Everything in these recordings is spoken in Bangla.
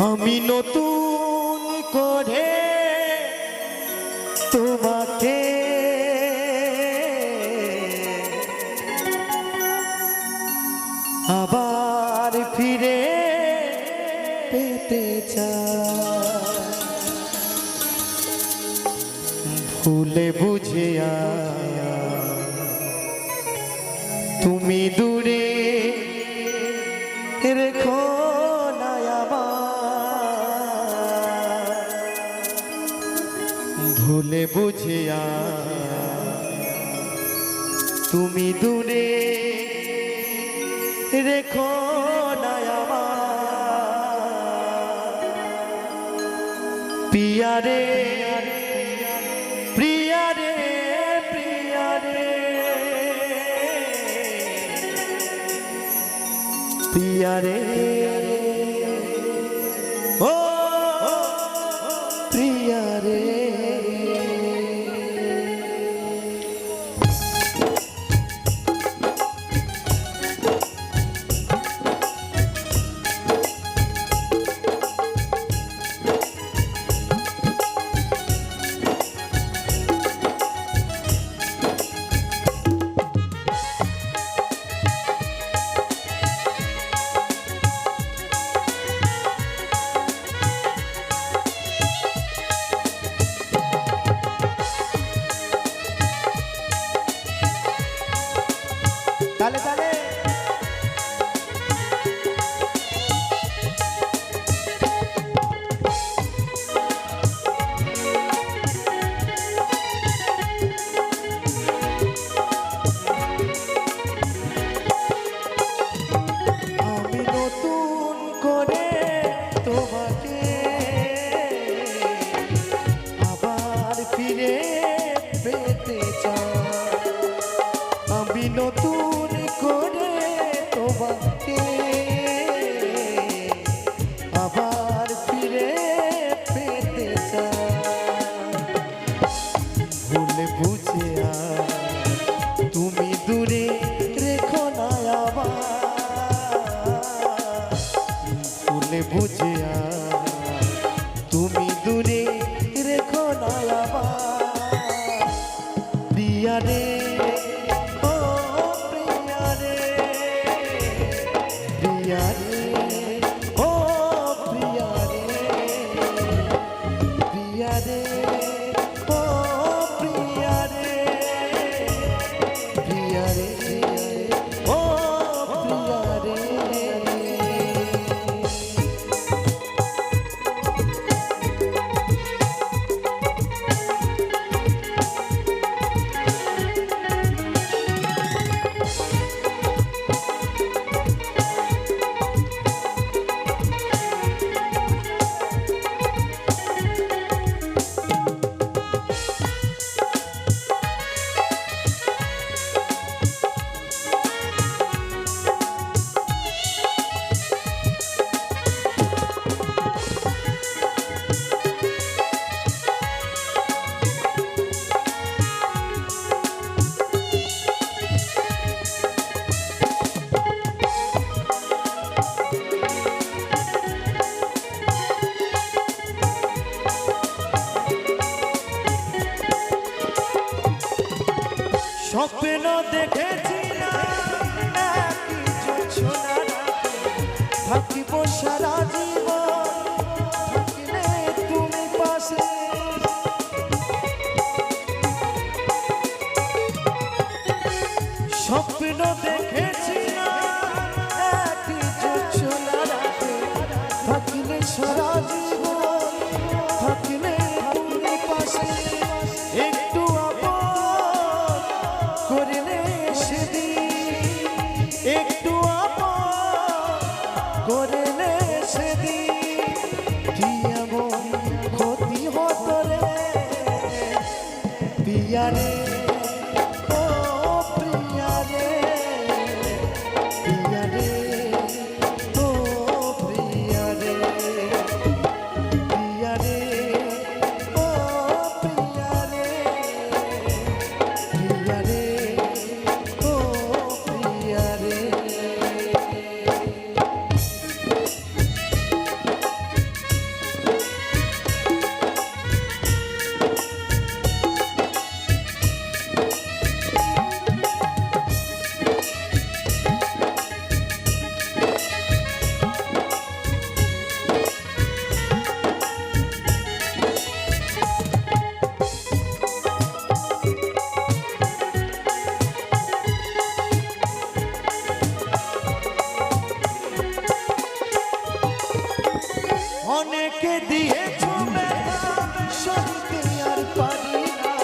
আমি নতুন করে তোমাকে আবার ফিরে পেতে ভুলে বুঝিয়া তুমি দূরে ভুলে বুঝিয়া তুমি দূরে রেখো নায়ামা পিয়ারে প্রিয়ারে প্রিয়ারে প্রিয়ারে করে বুঝি থাকিব সারা করিলে সেদিন। কে দিয়েছ সত্যি আর পারি না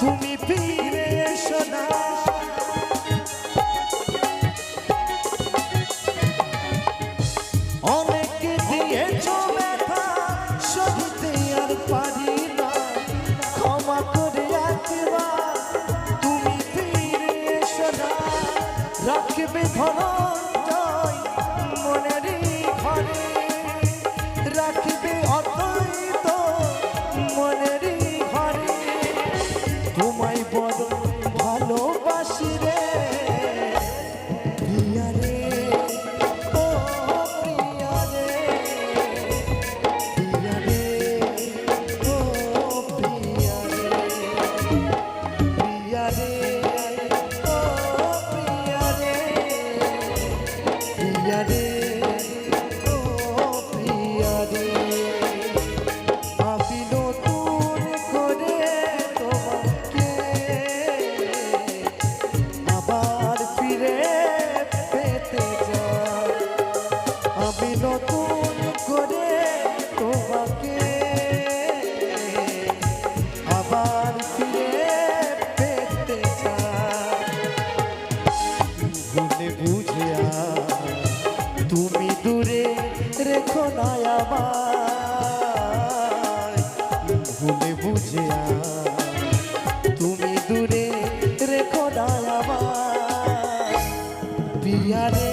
তুমি ফিরে এসো না। অনেক দিয়েছ ব্যথা সত্যি আর পারি না। ক্ষমা করে তুমি ফিরে এসো রাখবে ধরন be at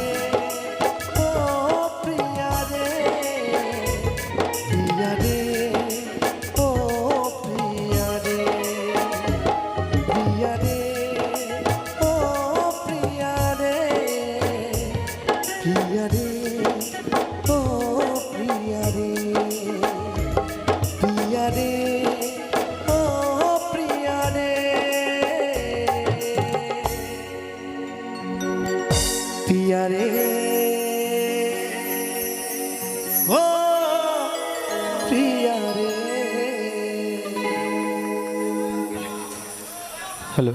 প্রিয়ারে ও প্রিয়ারে হ্যালো